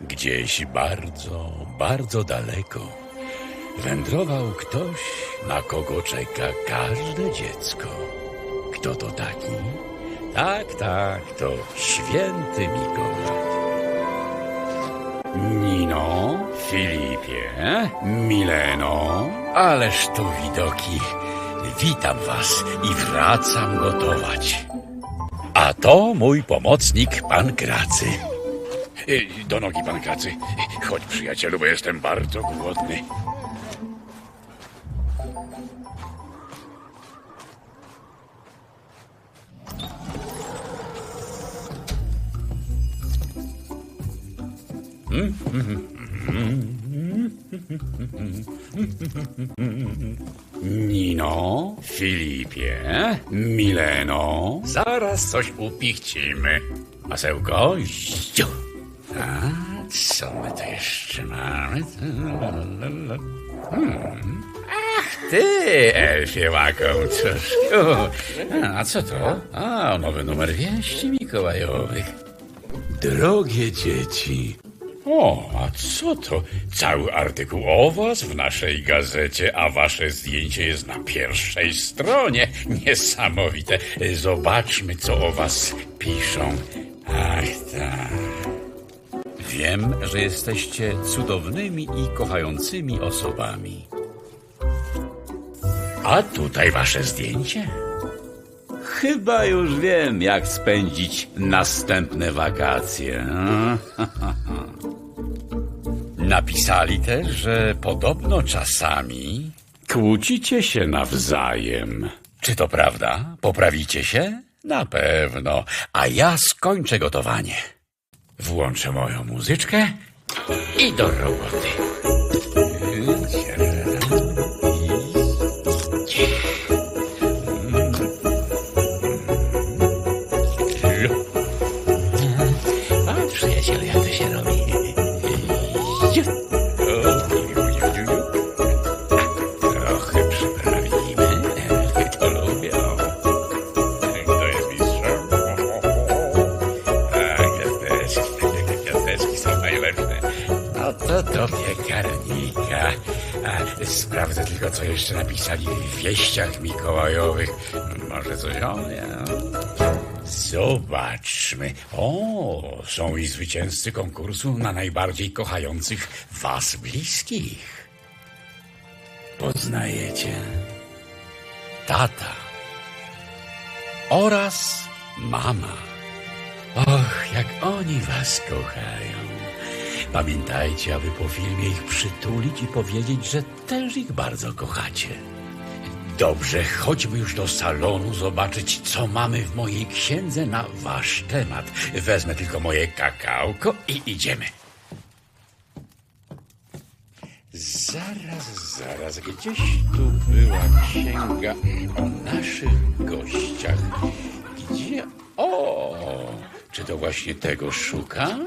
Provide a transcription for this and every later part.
Gdzieś bardzo, bardzo daleko wędrował ktoś, na kogo czeka każde dziecko. Kto to taki? Tak, tak, to święty Mikołaj. Nino, Filipie, Mileno, ależ to widoki. Witam was i wracam gotować. A to mój pomocnik, pan Kracy. Do nogi, pan Kracy. Chodź, przyjacielu, bo jestem bardzo głodny. Nino, Filipie, Mileno. Zaraz coś upichcimy. Masełko, ziu. A co my tu jeszcze mamy? Hmm. Ach, ty, elfie łakomczuszku. A co to? A, nowy numer wieści mikołajowych. Drogie dzieci, o, a co to? Cały artykuł o was w naszej gazecie, a wasze zdjęcie jest na pierwszej stronie. Niesamowite. Zobaczmy, co o was piszą. Ach, tak. Wiem, że jesteście cudownymi i kochającymi osobami. A tutaj wasze zdjęcie? Chyba już wiem, jak spędzić następne wakacje. Napisali też, że podobno czasami kłócicie się nawzajem. Czy to prawda? Poprawicie się? Na pewno. A ja skończę gotowanie. Włączę moją muzyczkę i do roboty. Sprawdzę tylko, co jeszcze napisali w wieściach mikołajowych. Może coś o mnie. Zobaczmy. O, są i zwycięzcy konkursu na najbardziej kochających was bliskich. Poznajecie tata oraz mama. Och, jak oni was kochają. Pamiętajcie, aby po filmie ich przytulić i powiedzieć, że też ich bardzo kochacie. Dobrze, chodźmy już do salonu zobaczyć, co mamy w mojej księdze na wasz temat. Wezmę tylko moje kakałko i idziemy. Zaraz, zaraz, gdzieś tu była księga o naszych gościach. Gdzie? O, czy to właśnie tego szukam?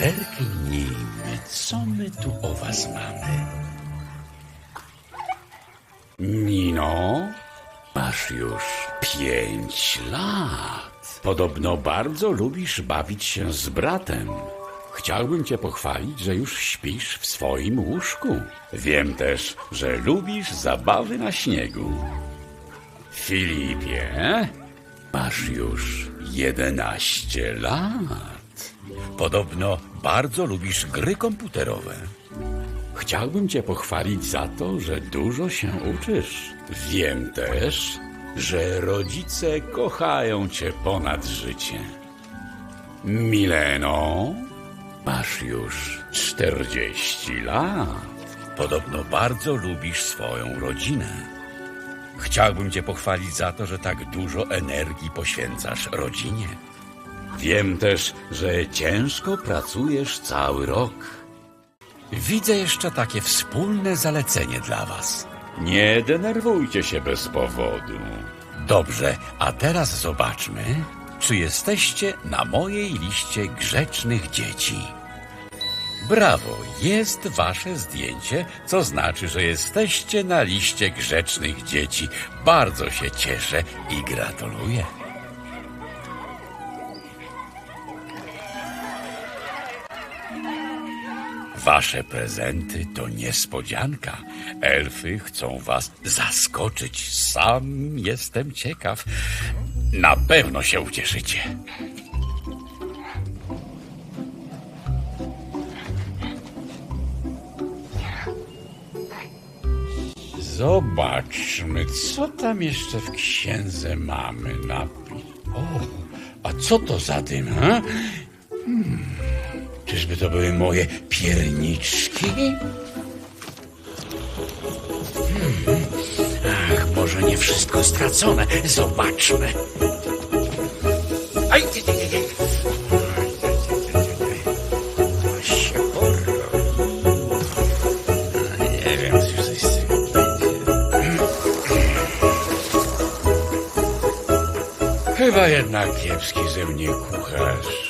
Zerknijmy, co my tu o was mamy. Nino, masz już pięć lat. Podobno bardzo lubisz bawić się z bratem. Chciałbym cię pochwalić, że już śpisz w swoim łóżku. Wiem też, że lubisz zabawy na śniegu. Filipie, masz już jedenaście lat. Podobno bardzo lubisz gry komputerowe. Chciałbym cię pochwalić za to, że dużo się uczysz. Wiem też, że rodzice kochają cię ponad życie. Mileno, masz już 40 lat. Podobno bardzo lubisz swoją rodzinę. Chciałbym cię pochwalić za to, że tak dużo energii poświęcasz rodzinie. Wiem też, że ciężko pracujesz cały rok. Widzę jeszcze takie wspólne zalecenie dla was. Nie denerwujcie się bez powodu. Dobrze, a teraz zobaczmy, czy jesteście na mojej liście grzecznych dzieci. Brawo, jest wasze zdjęcie, co znaczy, że jesteście na liście grzecznych dzieci. Bardzo się cieszę i gratuluję. Wasze prezenty to niespodzianka. Elfy chcą was zaskoczyć. Sam jestem ciekaw. Na pewno się ucieszycie. Zobaczmy, co tam jeszcze w księdze mamy. Napis. O, a co to za dym, ha? Hmm, czyżby to były moje pierniczki? Hmm, ach, może nie wszystko stracone. Zobaczmy. Aj, ty, ty, ty, ty. Chyba jednak kiepski ze mnie kucharz.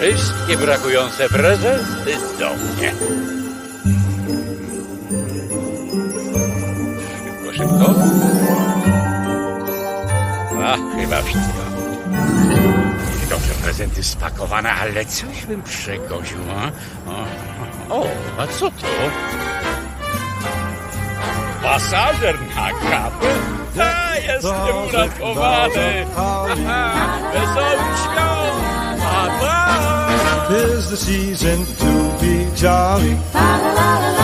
Wszystkie brakujące prezenty do mnie. Szybko, szybko. A, chyba wszystko. Dobrze, prezenty spakowane, ale coś bym przegoził, a? O, a co to? Pasażer na kapę? A, jestem uratowany! Aha, świąt! Tis the season to be jolly. La la la